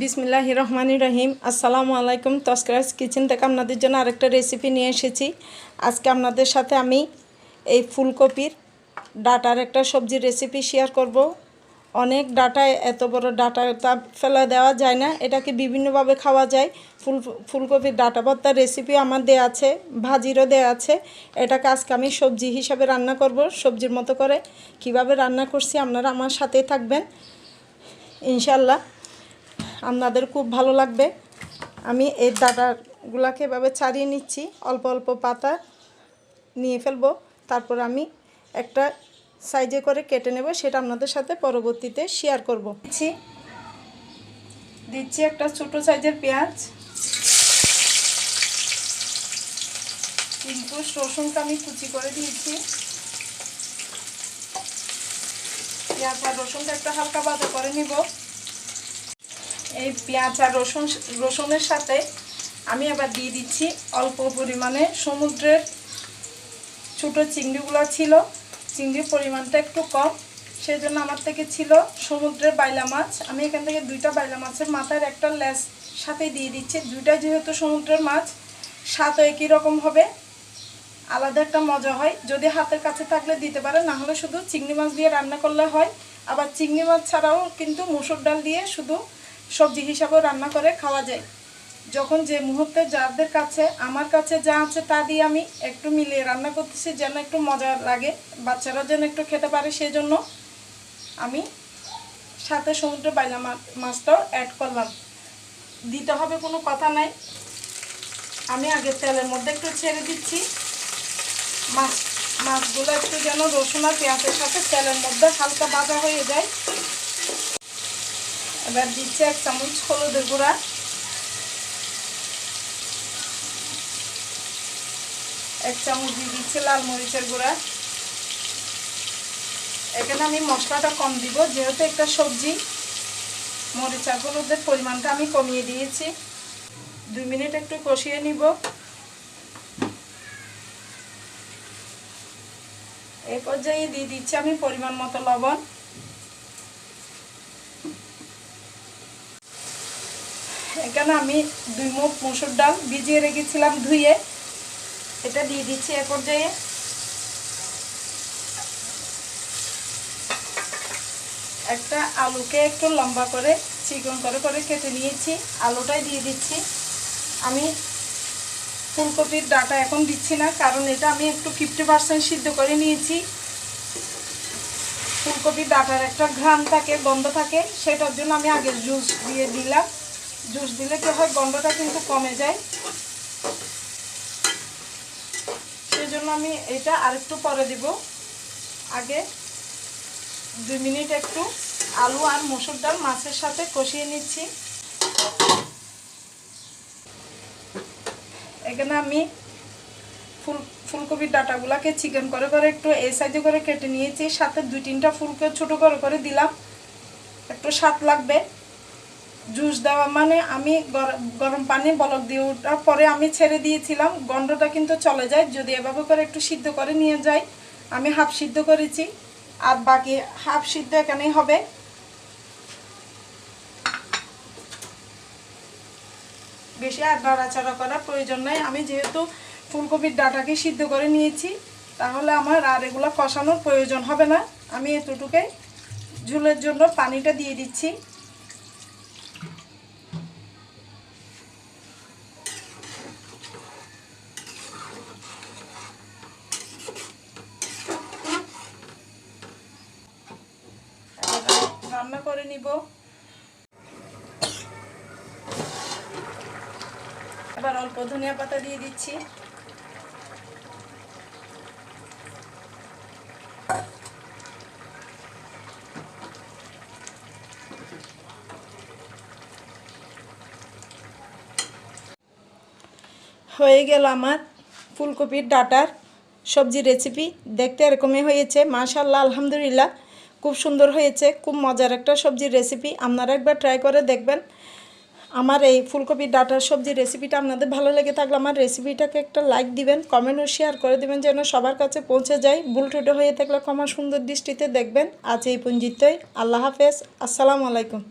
বিসমিল্লাহ রহমানি রহিম। আসসালামু আলাইকুম তস্করাজ কিচেন থেকে আপনাদের জন্য আরেকটা রেসিপি নিয়ে এসেছি। আজকে আপনাদের সাথে আমি এই ফুলকপির ডাটার একটা সবজির রেসিপি শেয়ার করব। অনেক ডাটায়, এত বড় ডাটা তা ফেলা দেওয়া যায় না। এটাকে বিভিন্নভাবে খাওয়া যায়। ফুল, ফুলকপির ডাটা ভর্তার রেসিপি আমার দেওয়া আছে, ভাজিরও দেওয়া আছে। এটাকে আজকে আমি সবজি হিসাবে রান্না করব, সবজির মতো করে। কীভাবে রান্না করছি আপনারা আমার সাথেই থাকবেন। ইনশাল্লাহ আপনাদের খুব ভালো লাগবে। আমি এই ডাটাগুলাকে এভাবে ছাড়িয়ে নিচ্ছি, অল্প অল্প পাতা নিয়ে ফেলব। তারপর আমি একটা সাইজে করে কেটে নেব, সেটা আপনাদের সাথে পরবর্তীতে শেয়ার করব। দিচ্ছি দিচ্ছি একটা ছোটো সাইজের পেঁয়াজ। কিন্তু রসুনটা আমি কুচি করে দিয়েছি। পেঁয়াজ আর রসুনটা একটা হালকা বাজা করে নিব। এই পেঁয়াজ আর রসুন, রসুনের সাথে আমি আবার দিয়ে দিচ্ছি অল্প পরিমাণে। সমুদ্রের ছোটো চিংড়িগুলো ছিল, চিংড়ির পরিমাণটা একটু কম। সেই জন্য আমার থেকে ছিল সমুদ্রের বাইলা মাছ। আমি এখান থেকে দুইটা বাইলা মাছের মাথার একটা লেস সাথে দিয়ে দিচ্ছি। দুইটা যেহেতু সমুদ্রের মাছ, স্বাদও একই রকম হবে। আলাদা একটা মজা হয়। যদি হাতের কাছে থাকলে দিতে পারে, না হলে শুধু চিংড়ি মাছ দিয়ে রান্না করলে হয়। আবার চিংড়ি মাছ ছাড়াও কিন্তু মুসুর ডাল দিয়ে শুধু সবজি হিসাবেও রান্না করে খাওয়া যায়। যখন যে মুহূর্তে যাদের কাছে, আমার কাছে যা আছে তা দিয়ে আমি একটু মিলিয়ে রান্না করতেছি, যেন একটু মজা লাগে বাচ্চারা যেন একটু খেতে পারে সেই জন্য আমি সাথে সমুদ্র বাইলা মাছটাও অ্যাড করলাম। দিতে হবে কোনো কথা নাই। আমি আগে তেলের মধ্যে একটু ছেড়ে দিচ্ছি। মাছ, মাছগুলো একটু যেন রসুন আর পেঁয়াজের সাথে তেলের মধ্যে হালকা বাজা হয়ে যায়। এবার দিচ্ছে এক চামচ হলুদের গুঁড়া। এক চামচ দিয়ে দিচ্ছে লাল মরিচের গুঁড়া। এখানে আমি মশলাটা কম দিব, যেহেতু একটা সবজি। মরিচ হলুদের পরিমাণটা আমি কমিয়ে দিয়েছি। দুই মিনিট একটু কষিয়ে নিব। এই পর্যায়ে দিয়ে দিচ্ছি আমি পরিমাণ মতো লবণ। এখানে আমি দুই মুখ মুসুর ডাল ভিজিয়ে রেখেছিলাম ধুয়ে। এটা দিয়ে দিচ্ছি এ পর্যায়ে। একটা আলুকে একটু লম্বা করে, চিকন করে করে কেটে নিয়েছি। আলুটাই দিয়ে দিচ্ছি। আমি ফুলকপির ডাটা এখন দিচ্ছি না, কারণ এটা আমি একটু ফিফটি পার্সেন্ট সিদ্ধ করে নিয়েছি। ফুলকপির ডাটার একটা ঘ্রাণ থাকে, গন্ধ থাকে, সেটার জন্য আমি আগে জুস দিয়ে দিলাম। জুস দিলে কি হয়, গন্ধটা কিন্তু কমে যায়। সেই জন্য আমি এটা আরেকটু পরে দিব। আগে দুই মিনিট একটু আলু আর মসুর ডাল মাছের সাথে কষিয়ে নিচ্ছি। এখানে আমি ফুল, ফুলকপির ডাটাগুলোকে চিকেন করে করে একটু এই সাইজে করে কেটে নিয়েছি। সাথে দুই তিনটা ফুলকে ছোটো করে করে দিলাম। একটু স্বাদ লাগবে। জুস দেওয়া মানে আমি গরম পানি, বলক দিয়ে ওঠার পরে আমি ছেড়ে দিয়েছিলাম। গন্ধটা কিন্তু চলে যায়। যদি এভাবে করে একটু সিদ্ধ করে নিয়ে যাই, আমি হাফ সিদ্ধ করেছি। আর বাকি হাফ সিদ্ধ এখানেই হবে। বেশি আর নাড়াচাড়া করার প্রয়োজন নাই। আমি যেহেতু ফুলকপির ডাটাকে সিদ্ধ করে নিয়েছি, তাহলে আমার আর এগুলো কষানোর প্রয়োজন হবে না। আমি এতটুকুই ঝুলের জন্য পানিটা দিয়ে দিচ্ছি। রান্না করে নিব। এবার অল্প ধনিয়া পাতা দিয়ে দিচ্ছি। হয়ে গেল আমার ফুলকপির ডাটার সবজি রেসিপি দেখতে এরকমই হয়েছে মাশাল্লাহ আলহামদুলিল্লাহ। খুব সুন্দর হয়েছে, খুব মজার একটা সবজির রেসিপি আপনারা একবার ট্রাই করে দেখবেন। আমার এই ফুলকপি ডাটার সবজির রেসিপিটা আপনাদের ভালো লেগে থাকলে আমার রেসিপিটাকে একটা লাইক দিবেন কমেন্ট ও শেয়ার করে দিবেন যেন সবার কাছে পৌঁছে যায়। ভুল টুটো হয়ে থাকলে ক্ষমা সুন্দর দৃষ্টিতে দেখবেন। আজ এই পুঞ্জিতই আল্লাহ হাফেজ। আসসালামু আলাইকুম।